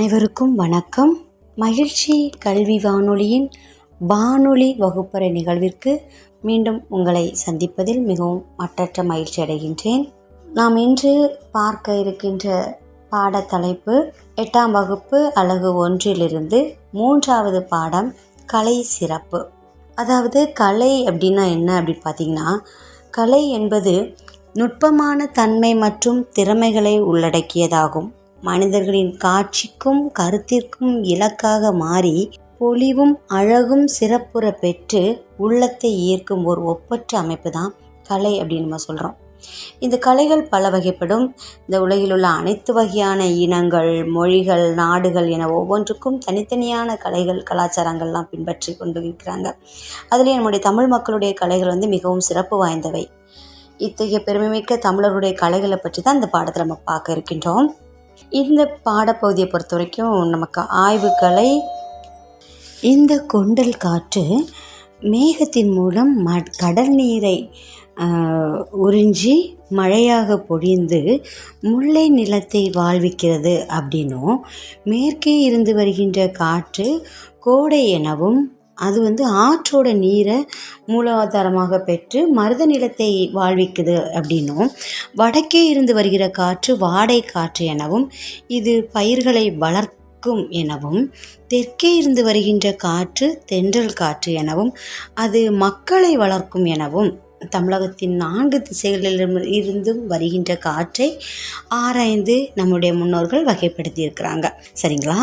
அனைவருக்கும் வணக்கம். மகிழ்ச்சி கல்வி வானொலியின் வானொலி வகுப்பறை நிகழ்விற்கு மீண்டும் உங்களை சந்திப்பதில் மிகவும் மற்றற்ற மகிழ்ச்சி அடைகின்றேன். நாம் இன்று பார்க்க இருக்கின்ற பாடத்தலைப்பு எட்டாம் வகுப்பு அலகு ஒன்றிலிருந்து மூன்றாவது பாடம் கலை சிறப்பு. அதாவது கலை அப்படின்னா என்ன அப்படின்னு பார்த்தீங்கன்னா கலை என்பது நுட்பமான தன்மை மற்றும் திறமைகளை உள்ளடக்கியதாகும். மனிதர்களின் காட்சிக்கும் கருத்திற்கும் இலக்காக மாறி பொலிவும் அழகும் சிறப்புற பெற்று உள்ளத்தை ஈர்க்கும் ஒரு ஒப்பற்ற அமைப்பு தான் கலை அப்படின்னு நம்ம சொல்கிறோம் இந்த கலைகள் பல வகைப்படும். இந்த உலகில் உள்ள அனைத்து வகையான இனங்கள் மொழிகள் நாடுகள் என ஒவ்வொன்றுக்கும் தனித்தனியான கலைகள் கலாச்சாரங்கள்லாம் பின்பற்றி கொண்டு இருக்கிறாங்க அதில் நம்முடைய தமிழ் மக்களுடைய கலைகள் வந்து மிகவும் சிறப்பு வாய்ந்தவை. இத்தகைய பெருமைமிக்க தமிழருடைய கலைகளை பற்றி தான் இந்த பாடத்தில் நம்ம பார்க்க இருக்கின்றோம். இந்த பாடப்பகுதியை பொறுத்த வரைக்கும் நமக்கு ஆய்வுகளை இந்த கொண்டல் காற்று மேகத்தின் மூலம் ம கடல் நீரை உறிஞ்சி மழையாக பொழிந்து முல்லை நிலத்தை வாழ்விக்கிறது அப்படின்னும் மேற்கே இருந்து வருகின்ற காற்று கோடை எனவும் அது வந்து ஆற்றோட நீரை மூலாதாரமாக பெற்று மருத நிலத்தை வாழ்விக்குது அப்படின்னும். வடக்கே இருந்து வருகிற காற்று வாடை காற்று எனவும் இது பயிர்களை வளர்க்கும் எனவும் தெற்கே இருந்து வருகின்ற காற்று தென்றல் காற்று எனவும் அது மக்களை வளர்க்கும் எனவும் தமிழகத்தின் நான்கு திசைகளிலும் இருந்தும் வருகின்ற காற்றை ஆராய்ந்து நம்முடைய முன்னோர்கள் வகைப்படுத்தியிருக்கிறாங்க. சரிங்களா?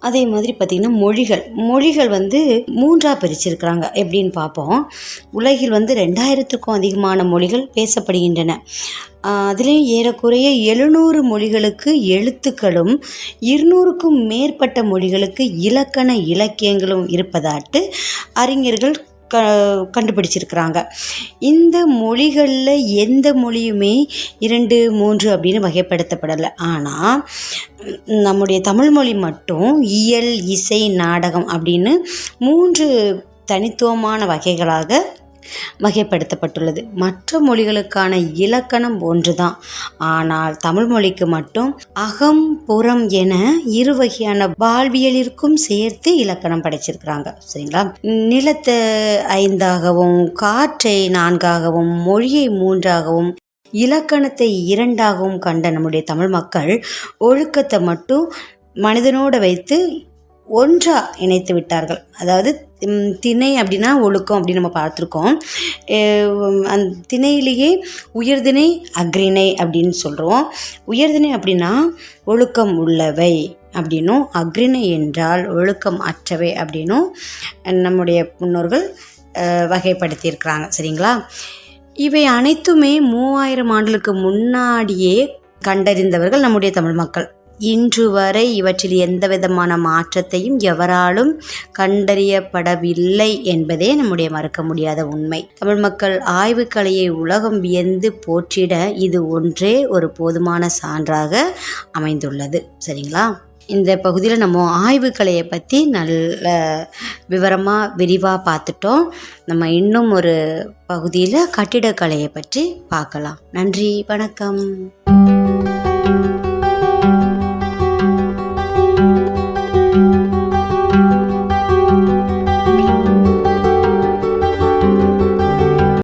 அதே மாதிரி பார்த்திங்கன்னா மொழிகள். மொழிகள் வந்து மூன்றாக பிரிச்சிருக்கிறாங்க. எப்படின்னு பார்ப்போம். உலகில் வந்து ரெண்டாயிரத்துக்கும் அதிகமான மொழிகள் பேசப்படுகின்றன. அதுலேயும் ஏறக்குறைய எழுநூறு மொழிகளுக்கு எழுத்துக்களும் இருநூறுக்கும் மேற்பட்ட மொழிகளுக்கு இலக்கண இலக்கியங்களும் இருப்பதாட்டு அறிஞர்கள் க கண்டுபிடிச்சிருக்கிறாங்க. இந்த மொழிகளில் எந்த மொழியுமே இரண்டு மூன்று அப்படின்னு வகைப்படுத்தப்படலை. ஆனால் நம்முடைய தமிழ் மொழி மட்டும் இயல் இசை நாடகம் அப்படின்னு மூன்று தனித்துவமான வகைகளாக வகைப்படுத்தப்பட்டுள்ளது. மற்ற மொழிகளுக்கான இலக்கணம் ஒன்றுதான். ஆனால் தமிழ் மொழிக்கு மட்டும் அகம் புறம் என இரு வகையான வாழ்வியலிற்கும் சேர்த்து இலக்கணம் படைச்சிருக்கிறாங்க. சரிங்களா? நிலத்தை ஐந்தாகவும் காற்றை நான்காகவும் மொழியை மூன்றாகவும் இலக்கணத்தை இரண்டாகவும் கண்ட நம்முடைய தமிழ் மக்கள் ஒழுக்கத்தை மட்டும் மனிதனோடு வைத்து ஒன்றாக இணைத்து விட்டார்கள். அதாவது திணை அப்படின்னா ஒழுக்கம் அப்படின்னு நம்ம பார்த்துருக்கோம். அந்த திணையிலேயே உயர்திணை அக்ரிணை அப்படின்னு சொல்கிறோம் உயர்திணை அப்படின்னா ஒழுக்கம் உள்ளவை அப்படின்னும் அக்ரிணை என்றால் ஒழுக்கம் அற்றவை அப்படின்னும் நம்முடைய முன்னோர்கள் வகைப்படுத்தியிருக்கிறாங்க. சரிங்களா? இவை அனைத்துமே மூவாயிரம் ஆண்டுகளுக்கு முன்னாடியே கண்டறிந்தவர்கள் நம்முடைய தமிழ் மக்கள். இன்று வரை இவற்றில் எந்த விதமான மாற்றத்தையும் எவராலும் கண்டறியப்படவில்லை என்பதே நம்முடைய மறுக்க முடியாத உண்மை. தமிழ் மக்கள் ஆய்வுக்கலையை உலகம் வியந்து போற்றிட இது ஒன்றே ஒரு போதுமான சான்றாக அமைந்துள்ளது. சரிங்களா? இந்த பகுதியில் நம்ம ஆய்வுக்கலையை பற்றி நல்ல விவரமாக விரிவாக பார்த்துட்டோம். நம்ம இன்னும் ஒரு பகுதியில் கட்டிடக்கலையை பற்றி பார்க்கலாம். நன்றி வணக்கம்.